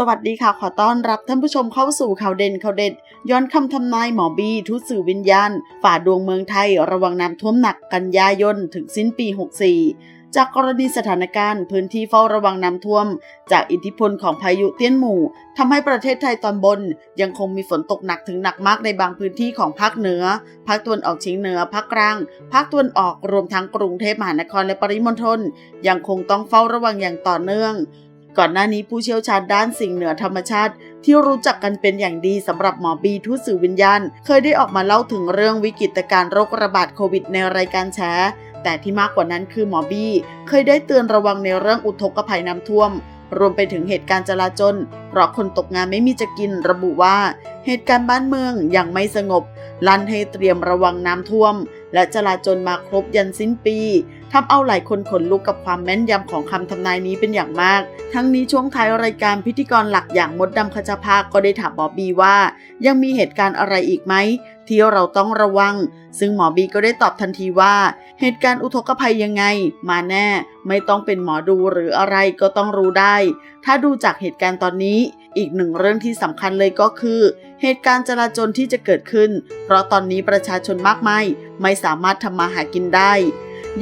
สวัสดีค่ะ ขอต้อนรับท่านผู้ชมเข้าสู่ข่าวเด่นข่าวเด็ด ย้อนคำทำนายหมอบีทุสื่อวิญญาณ ฝ่าดวงเมืองไทย ระวังน้ำท่วมหนักกันยายนถึงสิ้นปี 64 จากกรณีสถานการณ์ พื้นที่เฝ้าระวังน้ำท่วม จากอิทธิพลของพายุเตี้ยนหมู่ทำให้ประเทศไทยตอนบน ยังคงมีฝนตกหนักถึงหนักมากในบางพื้นที่ของภาคเหนือ ภาคตะวันออกเฉียงเหนือ ภาคกลาง ภาคตะวันออกรวมทั้งกรุงเทพมหานครและปริมณฑลยังคงต้องเฝ้าระวังอย่างต่อเนื่อง ก่อนหน้านี้ผู้เชี่ยวชาญด้านสิ่งเหนือธรรมชาติ ที่รู้จักกันเป็นอย่างดีสำหรับหมอบีทูตสื่อวิญญาณ เคยได้ออกมาเล่าถึงเรื่องวิกฤตการณ์โรคระบาดโควิดในรายการแฉแต่ที่มากกว่านั้นคือหมอบีเคยได้เตือนระวังในเรื่องอุทกภัยน้ำท่วม รวมไปถึงเหตุการณ์จลาจลเพราะคนตกงานไม่มีจะกินระบุว่า เหตุการณ์บ้านเมืองยังไม่สงบ ลั่นให้เตรียมระวังน้ำท่วม และจลาจลมาครบยันสิ้นปีทำเอาหลายคนขนลุกกับความแม่นยำของคำทำนายนี้เป็นอย่างมาก ทั้งนี้ช่วงท้ายรายการพิธีกรหลักอย่างมดดำคชาภาก็ได้ถามหมอบีว่า ยังมีเหตุการณ์อะไรอีกไหมที่เราต้องระวัง ซึ่งหมอบีก็ได้ตอบทันทีว่า เหตุการณ์อุทกภัยยังไง มาแน่ ไม่ต้องเป็นหมอดูหรืออะไรก็ต้องรู้ได้ ถ้าดูจากเหตุการณ์ตอนนี้ อีกหนึ่งเรื่องที่สำคัญเลยก็คือ เหตุการณ์จลาจรที่จะเกิดขึ้น เพราะตอนนี้ประชาชนมากมายไม่สามารถทำมาหากินได้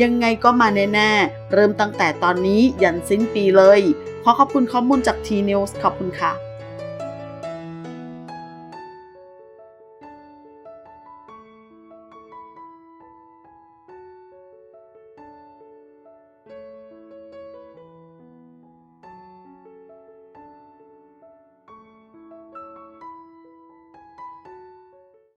ยังไงก็มาแน่ๆ เริ่มตั้งแต่ตอนนี้ยันสิ้นปีเลย ขอขอบคุณข้อมูลจากทีนิวส์ขอบคุณค่ะ